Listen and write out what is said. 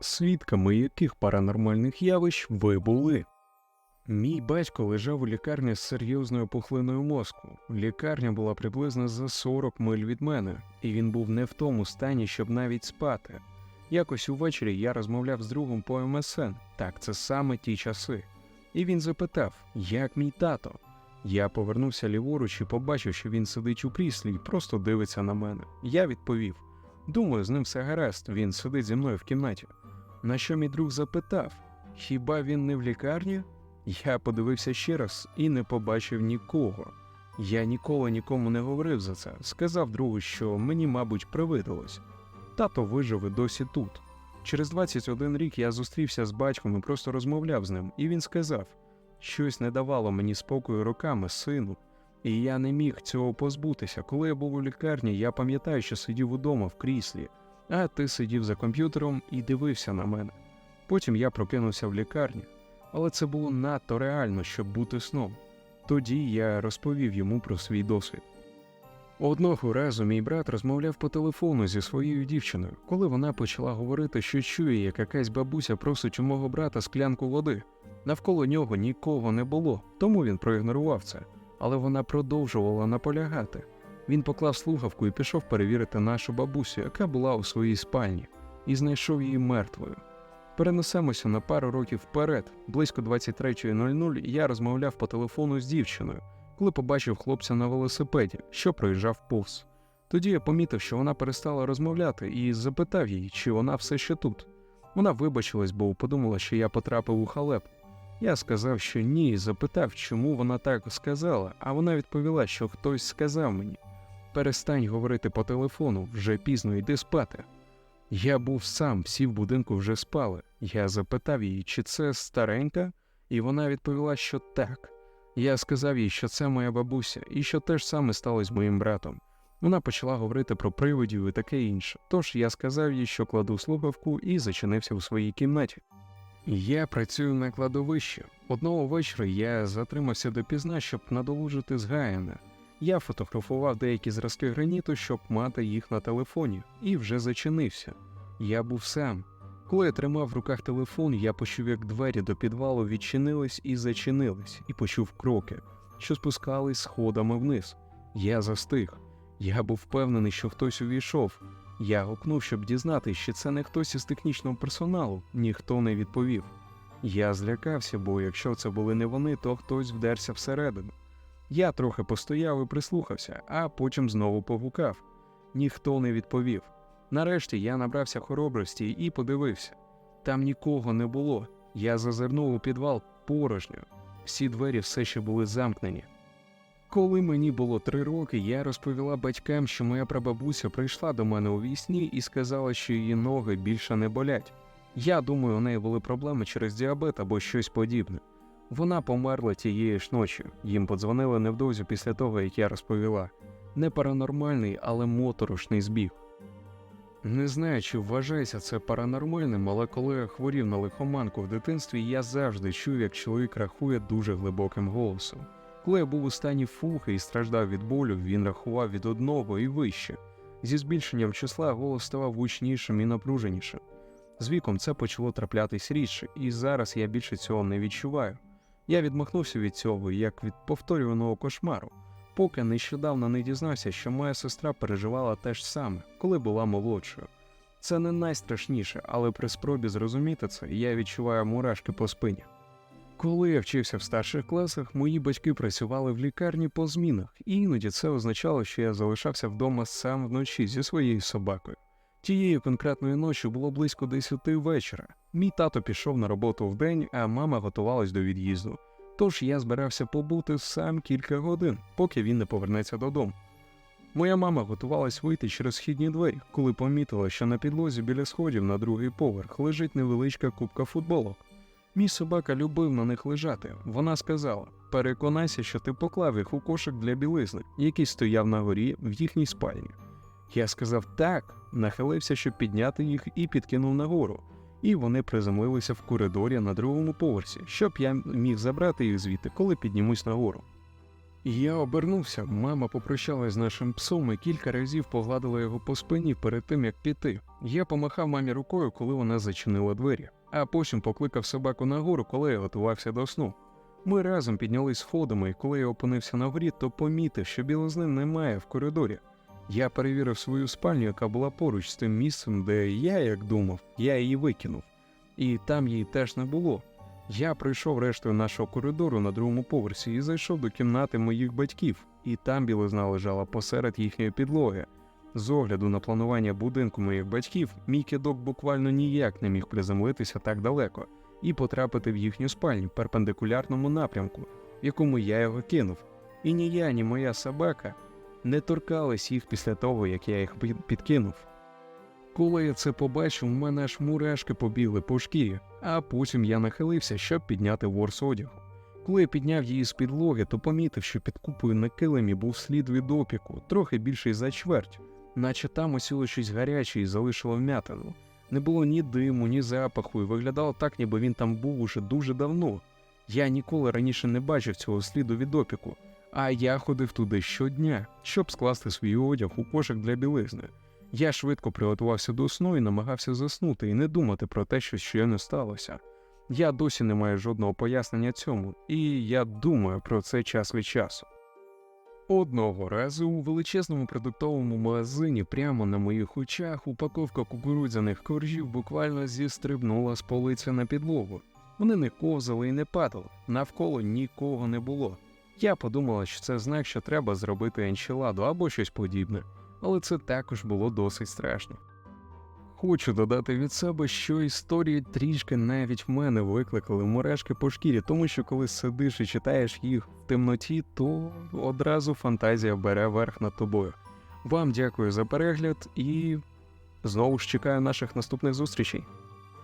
свідками яких паранормальних явищ ви були. Мій батько лежав у лікарні з серйозною пухлиною мозку. Лікарня була приблизно за 40 миль від мене, і він був не в тому стані, щоб навіть спати. Якось увечері я розмовляв з другом по МСН, так це саме ті часи. І він запитав, як мій тато. Я повернувся ліворуч і побачив, що він сидить у кріслі і просто дивиться на мене. Я відповів: Думаю, з ним все гаразд, він сидить зі мною в кімнаті. На що мій друг запитав: Хіба він не в лікарні? Я подивився ще раз і не побачив нікого. Я ніколи нікому не говорив за це. Сказав другу, що мені, мабуть, привидалось. Тато вижив і досі тут. Через 21 рік я зустрівся з батьком і просто розмовляв з ним, і він сказав: щось не давало мені спокою роками, сину, і я не міг цього позбутися. Коли я був у лікарні, я пам'ятаю, що сидів удома в кріслі, а ти сидів за комп'ютером і дивився на мене. Потім я прокинувся в лікарні, але це було надто реально, щоб бути сном. Тоді я розповів йому про свій досвід. Одного разу мій брат розмовляв по телефону зі своєю дівчиною, коли вона почала говорити, що чує, як якась бабуся просить у мого брата склянку води. Навколо нього нікого не було, тому він проігнорував це. Але вона продовжувала наполягати. Він поклав слухавку і пішов перевірити нашу бабусю, яка була у своїй спальні, і знайшов її мертвою. Перенесемося на пару років вперед. Близько 23.00 я розмовляв по телефону з дівчиною, коли побачив хлопця на велосипеді, що проїжджав повз. Тоді я помітив, що вона перестала розмовляти, і запитав її, чи вона все ще тут. Вона вибачилась, бо подумала, що я потрапив у халепу. Я сказав, що ні, запитав, чому вона так сказала, а вона відповіла, що хтось сказав мені: перестань говорити по телефону, вже пізно йди спати. Я був сам, всі в будинку вже спали. Я запитав її, чи це старенька, і вона відповіла, що так. Я сказав їй, що це моя бабуся, і що те ж саме сталося з моїм братом. Вона почала говорити про привидів і таке інше. Тож я сказав їй, що кладу слухавку і зачинився у своїй кімнаті. Я працюю на кладовищі. Одного вечора я затримався допізна, щоб надолужити згаяне. Я фотографував деякі зразки граніту, щоб мати їх на телефоні, і вже зачинився. Я був сам. Коли я тримав в руках телефон, я почув, як двері до підвалу відчинились і зачинились, і почув кроки, що спускались сходами вниз. Я застиг. Я був впевнений, що хтось увійшов. Я гукнув, щоб дізнатись, чи це не хтось із технічного персоналу, ніхто не відповів. Я злякався, бо якщо це були не вони, то хтось вдерся всередину. Я трохи постояв і прислухався, а потім знову погукав. Ніхто не відповів. Нарешті я набрався хоробрості і подивився. Там нікого не було. Я зазирнув у підвал порожньо. Всі двері все ще були замкнені. Коли мені було три роки, я розповіла батькам, що моя прабабуся прийшла до мене у вісні і сказала, що її ноги більше не болять. Я думаю, у неї були проблеми через діабет або щось подібне. Вона померла тієї ж ночі. Їм подзвонили невдовзі після того, як я розповіла. Не паранормальний, але моторошний збіг. Не знаю, чи вважається це паранормальним, але коли я хворів на лихоманку в дитинстві, я завжди чув, як чоловік рахує дуже глибоким голосом. Коли я був у стані фухи і страждав від болю, він рахував від одного і вище. Зі збільшенням числа голос ставав гучнішим і напруженішим. З віком це почало траплятись рідше, і зараз я більше цього не відчуваю. Я відмахнувся від цього як від повторюваного кошмару, поки нещодавно не дізнався, що моя сестра переживала те ж саме, коли була молодшою. Це не найстрашніше, але при спробі зрозуміти це я відчуваю мурашки по спині. Коли я вчився в старших класах, мої батьки працювали в лікарні по змінах, і іноді це означало, що я залишався вдома сам вночі зі своєю собакою. Тієї конкретної ночі було близько 10 вечора. Мій тато пішов на роботу вдень, а мама готувалась до від'їзду. Тож я збирався побути сам кілька годин, поки він не повернеться додому. Моя мама готувалась вийти через східні двері, коли помітила, що на підлозі біля сходів на другий поверх лежить невеличка кубка футболок. Мій собака любив на них лежати. Вона сказала: переконайся, що ти поклав їх у кошик для білизни, який стояв на горі в їхній спальні. Я сказав так, нахилився, щоб підняти їх і підкинув нагору. І вони приземлилися в коридорі на другому поверсі, щоб я міг забрати їх звідти, коли піднімусь нагору. Я обернувся, мама попрощалась з нашим псом і кілька разів погладила його по спині перед тим, як піти. Я помахав мамі рукою, коли вона зачинила двері, а потім покликав собаку нагору, коли я готувався до сну. Ми разом піднялись сходами, і коли я опинився на горі, то помітив, що білизни немає в коридорі. Я перевірив свою спальню, яка була поруч з тим місцем, де я, як думав, я її викинув. І там її теж не було. Я пройшов рештою нашого коридору на другому поверсі і зайшов до кімнати моїх батьків, і там білизна лежала посеред їхньої підлоги. З огляду на планування будинку моїх батьків, мій кидок буквально ніяк не міг приземлитися так далеко і потрапити в їхню спальню перпендикулярному напрямку, в якому я його кинув. І ні я, ні моя собака не торкались їх після того, як я їх підкинув. Коли я це побачив, у мене аж мурашки побігли по шкірі, а потім я нахилився, щоб підняти ворс одягу. Коли я підняв її з підлоги, то помітив, що під купою на килимі був слід від опіку, трохи більший за чверть, наче там осіло щось гаряче і залишило вмятину. Не було ні диму, ні запаху, і виглядало так, ніби він там був уже дуже давно. Я ніколи раніше не бачив цього сліду від опіку, а я ходив туди щодня, щоб скласти свій одяг у кошик для білизни. Я швидко приготувався до сну і намагався заснути і не думати про те, що щойно сталося. Я досі не маю жодного пояснення цьому, і я думаю про це час від часу. Одного разу у величезному продуктовому магазині прямо на моїх очах упаковка кукурудзяних коржів буквально зістрибнула з полиці на підлогу. Вони не ковзали і не падали, навколо нікого не було. Я подумала, що це знак, що треба зробити енчіладу або щось подібне, але це також було досить страшно. Хочу додати від себе, що історії трішки навіть в мене викликали мурашки по шкірі, тому що коли сидиш і читаєш їх в темноті, то одразу фантазія бере верх над тобою. Вам дякую за перегляд і знову ж чекаю наших наступних зустрічей.